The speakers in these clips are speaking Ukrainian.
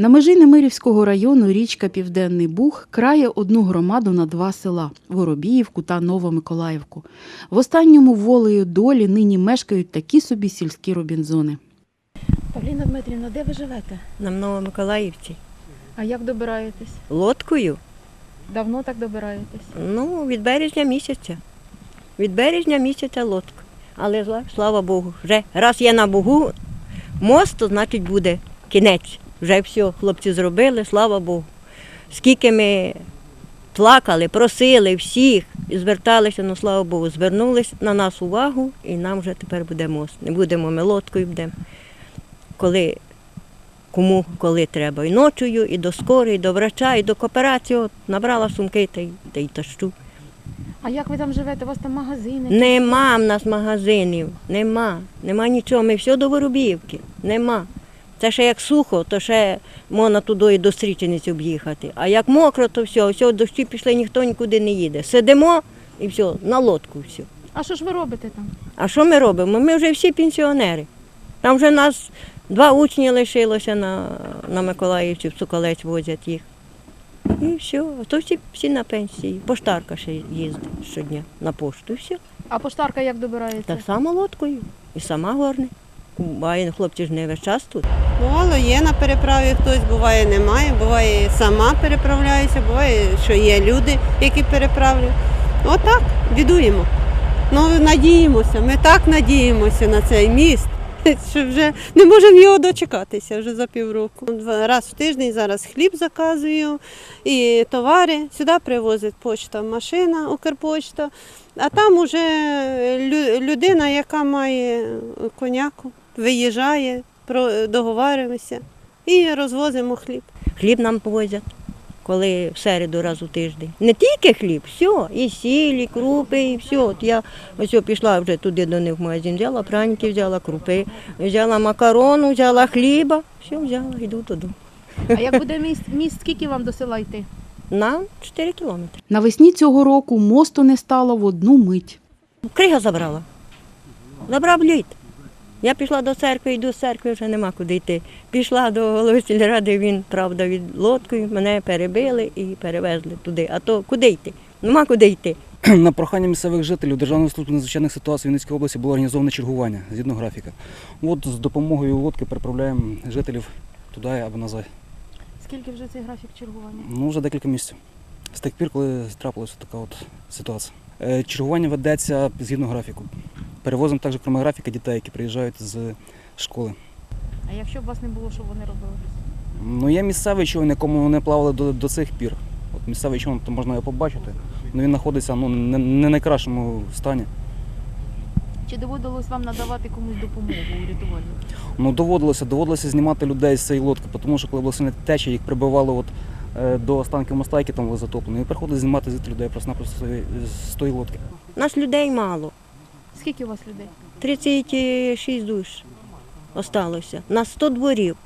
На межі Немирівського району річка Південний Буг крає одну громаду на два села Воробіївку та Новомиколаївку. В останньому волею долі нині мешкають такі собі сільські робінзони. Павліна Дмитрівна, де ви живете? На Новомиколаївці. А як добираєтесь? Лодкою? Давно так добираєтесь? Ну, від березня місяця. Від березня місяця лодка. Але слава Богу, вже раз є на Богу мост, то значить буде кінець. Вже все, хлопці зробили, слава Богу. Скільки ми плакали, просили всіх і зверталися, ну слава Богу, звернулись на нас увагу, і нам вже тепер буде мост. Не будемо ми лодкою будемо. Коли кому коли треба. І ночою, і до скорої, і до врача, і до кооперації. От, набрала сумки та й, та й тащу. А як ви там живете? У вас там магазини? Нема в нас магазинів, нема, нема нічого. Ми все до Воробіївки, нема. Це ще як сухо, то ще можна туди і до Стрічениць об'їхати. А як мокро, то все, все, дощі пішли, ніхто нікуди не їде. Сидимо і все, на лодку все. А що ж ви робите там? А що ми робимо? Ми вже всі пенсіонери. Там вже нас два учні лишилося на, на Миколаївці, в Соколець возять їх. І все, а то всі, всі на пенсії. Поштарка ще їздить щодня на пошту і все. А поштарка як добирається? Так само лодкою і сама горне. Буває, хлопці ж не весь час тут. Бувало, є на переправі хтось, буває немає, буває сама переправляюся, буває, що є люди, які переправлюють. Отак, бідуємо. Ну, надіємося, ми так надіємося на цей міст, що вже не можемо його дочекатися вже за півроку. Раз в тиждень зараз хліб заказую і товари. Сюди привозить почта машина, Укрпочта, а там уже людина, яка має коняку, виїжджає, договарюємося і розвозимо хліб. Хліб нам повозять, коли в середу раз у тиждень. Не тільки хліб, все, і сіль, і крупи, і все. От я ось пішла вже туди до них в магазин, взяла праники, взяла крупи, взяла макарону, взяла хліба, все взяла, йду туди. А як буде міст, міст, скільки вам до села йти? На 4 кілометри. Навесні цього року мосту не стало в одну мить. Крига забрала. Забрав лід. Я пішла до церкви, йду з церкви, вже нема куди йти. Пішла до голови сільради, він, правда, від лодкою, мене перебили і перевезли туди. А то куди йти? Нема куди йти. На прохання місцевих жителів Державної служби надзвичайних ситуацій Вінницької області було організоване чергування згідно графіка. От з допомогою лодки переправляємо жителів туди або назад. Скільки вже цей графік чергування? Ну, вже декілька місяців. З тих пір, коли трапилася така от ситуація. Е, Чергування ведеться згідно графіку. Перевозимо також, крім графіка, дітей, які приїжджають з школи. А якщо б вас не було, що вони робили? Ну, є місцевий човен, якому вони плавали до, до цих пір. От місцевий човен, то можна його побачити. Ну, він знаходиться ну, не, не найкращому стані. Чи доводилось вам надавати комусь допомогу у урятувальнику? Ну, доводилося, доводилося знімати людей з цієї лодки, тому що коли була сильна течія, їх прибивали от, до останків моста, які там були затоплені. І приходилось знімати звідти людей просто-напросто з тої- з тої лодки. Нас людей мало. Скільки у вас людей? 36 душ осталося. Нас 100 дворів.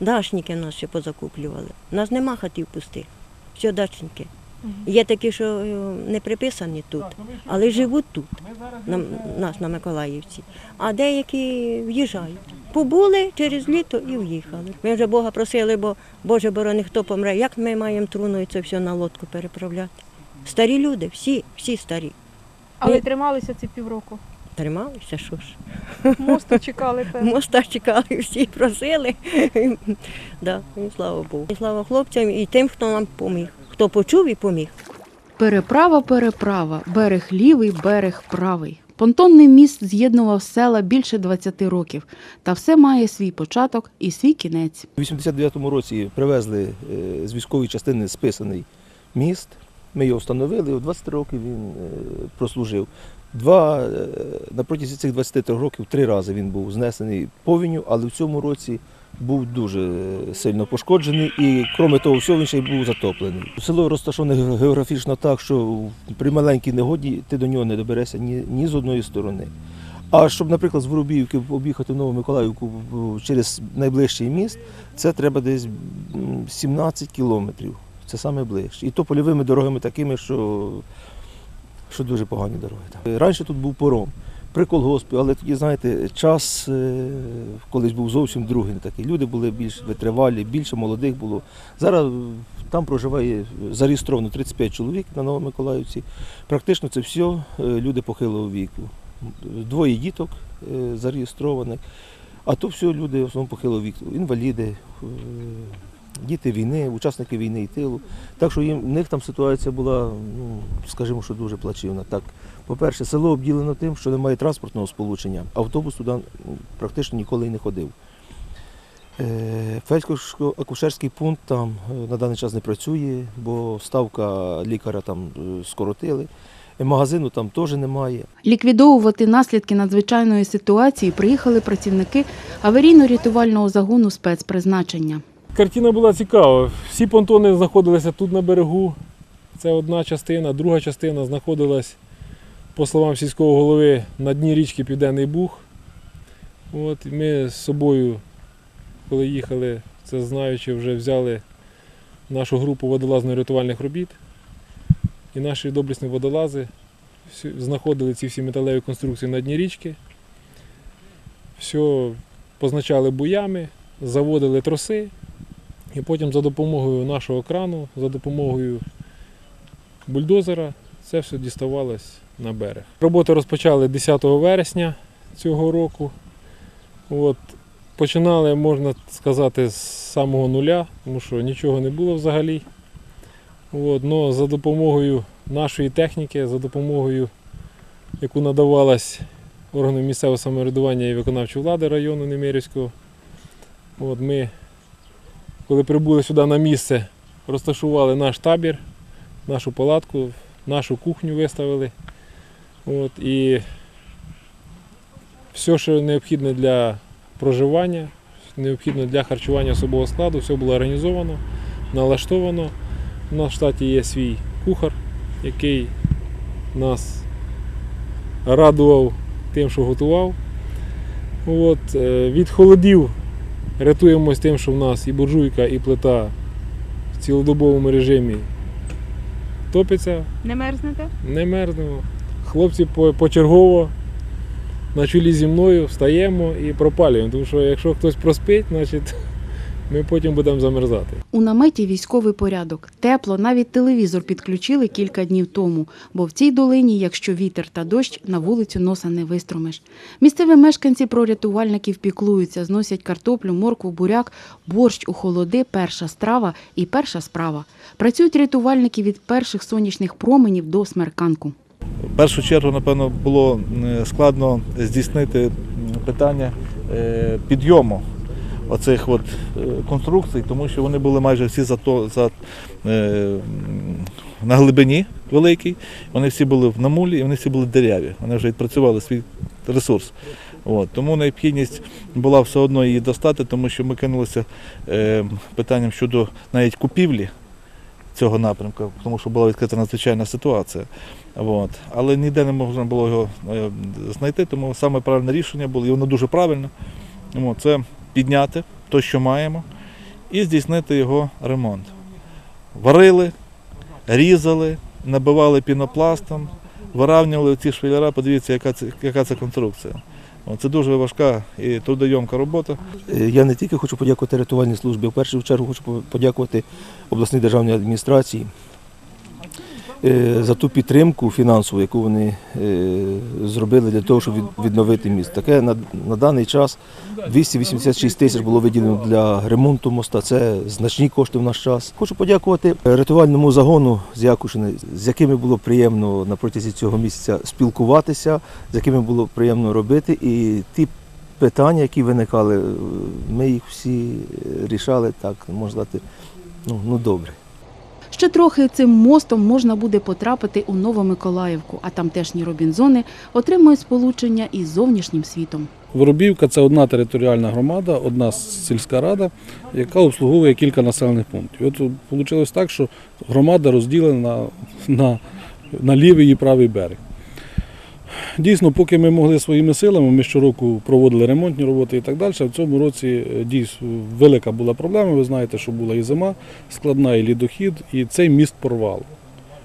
Дашники нас ще позакуплювали. Нас нема хатів пустих. Все дачники. Є такі, що е, не приписані тут, але живуть тут, на, нас на Миколаївці. А деякі в'їжджають. Побули через літо і в'їхали. Ми вже Бога просили, бо Боже борони, хто помре. Як ми маємо труною це все на лодку переправляти? Старі люди, всі, всі старі. Але Ні. трималися ці півроку. Трималися, що ж. Мосту чекали, певно. Моста чекали, всі просили. да, і слава Богу. І слава хлопцям і тим, хто нам поміг. Хто почув і поміг. Переправа, переправа, берег лівий, берег правий. Понтонний міст з'єднував села більше 20 років, та все має свій початок і свій кінець. У 89-му році привезли е, з військової частини списаний міст. Ми його встановили, у 23 роки він е, прослужив. Два, е, на протязі цих 23 років три рази він був знесений повінню, але в цьому році був дуже сильно пошкоджений і, крім того, всього він ще й був затоплений. Село розташоване географічно так, що при маленькій негоді ти до нього не доберешся ні, ні з одної сторони. А щоб, наприклад, з Воробіївки об'їхати в Нову Миколаївку через найближчий міст, це треба десь 17 кілометрів. Це саме ближче. І то польовими дорогами такими, що, що дуже погані дороги. Раніше тут був пором. При колгоспі, але тоді, знаєте, час е, колись був зовсім другий такий. Люди були більш витривалі, більше молодих було. Зараз там проживає зареєстровано 35 чоловік на Новомиколаївці. Практично це все е, люди похилого віку. Двоє діток е, зареєстрованих, а то все люди в основному похилого віку. Інваліди, діти війни, учасники війни і тилу. Так що їм, в них там ситуація була, ну, скажімо, що дуже плачевна. Так, по-перше, село обділено тим, що немає транспортного сполучення. Автобус туди практично ніколи й не ходив. Е, Фельдшерсько-акушерський пункт там е, на даний час не працює, бо ставка лікаря там е, скоротили. Магазину там теж немає. Ліквідовувати наслідки надзвичайної ситуації приїхали працівники аварійно-рятувального загону спецпризначення. Картина була цікава. Всі понтони знаходилися тут на берегу. Це одна частина, друга частина знаходилась, по словам сільського голови, на дні річки Південний Буг. От, ми з собою, коли їхали, це знаючи, вже взяли нашу групу водолазно-рятувальних робіт. І наші доблесні водолази знаходили ці всі металеві конструкції на дні річки. Все позначали буями, заводили троси. І потім за допомогою нашого крану, за допомогою бульдозера, це все діставалось на берег. Роботи розпочали 10 вересня цього року. От, починали, можна сказати, з самого нуля, тому що нічого не було взагалі. От, но за допомогою нашої техніки, за допомогою, яку надавалась органам місцевого самоврядування і виконавчої влади району Немирівського, от, ми коли прибули сюди на місце, розташували наш табір, нашу палатку, нашу кухню виставили. От, і все, що необхідне для проживання, необхідне для харчування особового складу, все було організовано, налаштовано. У нас в штаті є свій кухар, який нас радував тим, що готував. От, е, від холодів Рятуємось тим, що в нас і буржуйка, і плита в цілодобовому режимі топиться, Не мерзнете? не мерзнемо. Хлопці почергово на чолі зі мною встаємо і пропалюємо. Тому що якщо хтось проспить, значить ми потім будемо замерзати. У наметі військовий порядок. Тепло, навіть телевізор підключили кілька днів тому, бо в цій долині, якщо вітер та дощ, на вулицю носа не вистромиш. Місцеві мешканці про рятувальників піклуються, зносять картоплю, моркву, буряк, борщ у холоди, перша страва і перша справа. Працюють рятувальники від перших сонячних променів до смерканку. В першу чергу, напевно, було складно здійснити питання е, підйому оцих от е, конструкцій, тому що вони були майже всі за то, за, е, на глибині великій, вони всі були в намулі і вони всі були дереві. Вони вже відпрацювали свій ресурс. От, тому необхідність була все одно її достати, тому що ми кинулися е, питанням щодо навіть купівлі цього напрямку, тому що була відкрита надзвичайна ситуація. От. Але ніде не можна було його е, знайти, тому саме правильне рішення було, і воно дуже правильне. Це підняти те, що маємо, і здійснити його ремонт. Варили, різали, набивали пінопластом, виравнювали ці швеллера, подивіться, яка це, яка це конструкція. Це дуже важка і трудойомка робота. Е, Я не тільки хочу подякувати рятувальній службі, в першу чергу хочу подякувати обласній державній адміністрації за ту підтримку фінансову, яку вони е, зробили для того, щоб відновити міст. Таке на, даний час 286 тисяч було виділено для ремонту моста. Це значні кошти в наш час. Хочу подякувати рятувальному загону з Якушини, з якими було приємно на протязі цього місяця спілкуватися, з якими було приємно робити. І ті питання, які виникали, е, ми їх всі е, рішали так, можна сказати, ну, ну добре. Ще трохи цим мостом можна буде потрапити у Новомиколаївку, а тамтешні робінзони отримують сполучення із зовнішнім світом. Воробівка це одна територіальна громада, одна сільська рада, яка обслуговує кілька населених пунктів. От вийшло так, що громада розділена на, на, на лівий і правий берег. Дійсно, поки ми могли своїми силами, ми щороку проводили ремонтні роботи і так далі. В цьому році е, дійсно велика була проблема. Ви знаєте, що була і зима, складна і лідохід, і цей міст порвало.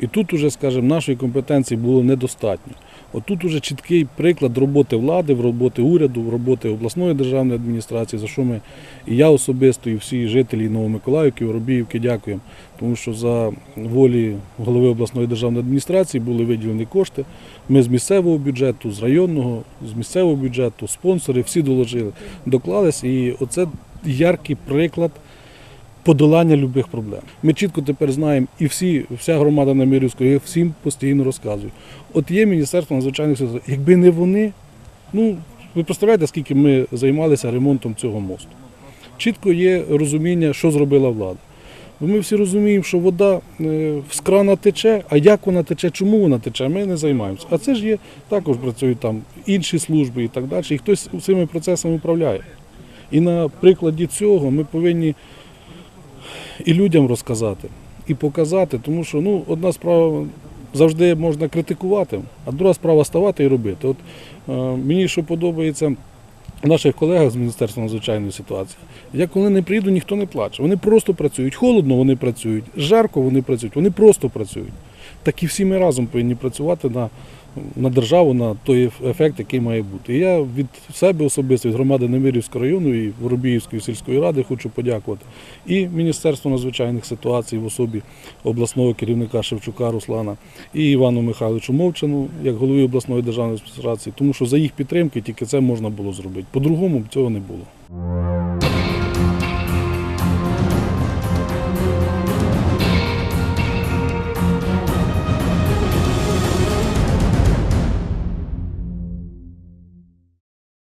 І тут уже, скажімо, нашої компетенції було недостатньо. Отут уже чіткий приклад роботи влади, роботи уряду, роботи обласної державної адміністрації, за що ми і я особисто, і всі жителі Новомиколаївки, Воробіївки дякуємо. Тому що за волі голови обласної державної адміністрації були виділені кошти. Ми з місцевого бюджету, з районного, з місцевого бюджету, спонсори всі доложили, доклались. І оце яркий приклад подолання будь-яких проблем. Ми чітко тепер знаємо, і всі, вся громада Намірівської, я всім постійно розказую. От є Міністерство надзвичайних ситуацій. Якби не вони, ну ви представляєте, скільки ми займалися ремонтом цього мосту. Чітко є розуміння, що зробила влада. Бо ми всі розуміємо, що вода е, з крана тече, а як вона тече, чому вона тече, ми не займаємося. А це ж є, також працюють там інші служби і так далі, і хтось цими процесами управляє. І на прикладі цього ми повинні і людям розказати, і показати, тому що ну, одна справа завжди можна критикувати, а друга справа ставати і робити. От е, мені що подобається наших колегах з Міністерства надзвичайної ситуації, я коли не приїду, ніхто не плаче. Вони просто працюють. Холодно вони працюють, жарко вони працюють, вони просто працюють. Так і всі ми разом повинні працювати на, на державу, на той ефект, який має бути. І я від себе особисто, від громади Немирівського району і Воробіївської сільської ради хочу подякувати і Міністерству надзвичайних ситуацій в особі обласного керівника Шевчука Руслана, і Івану Михайловичу Мовчану, як голові обласної державної адміністрації, тому що за їх підтримки тільки це можна було зробити. По-другому цього не було.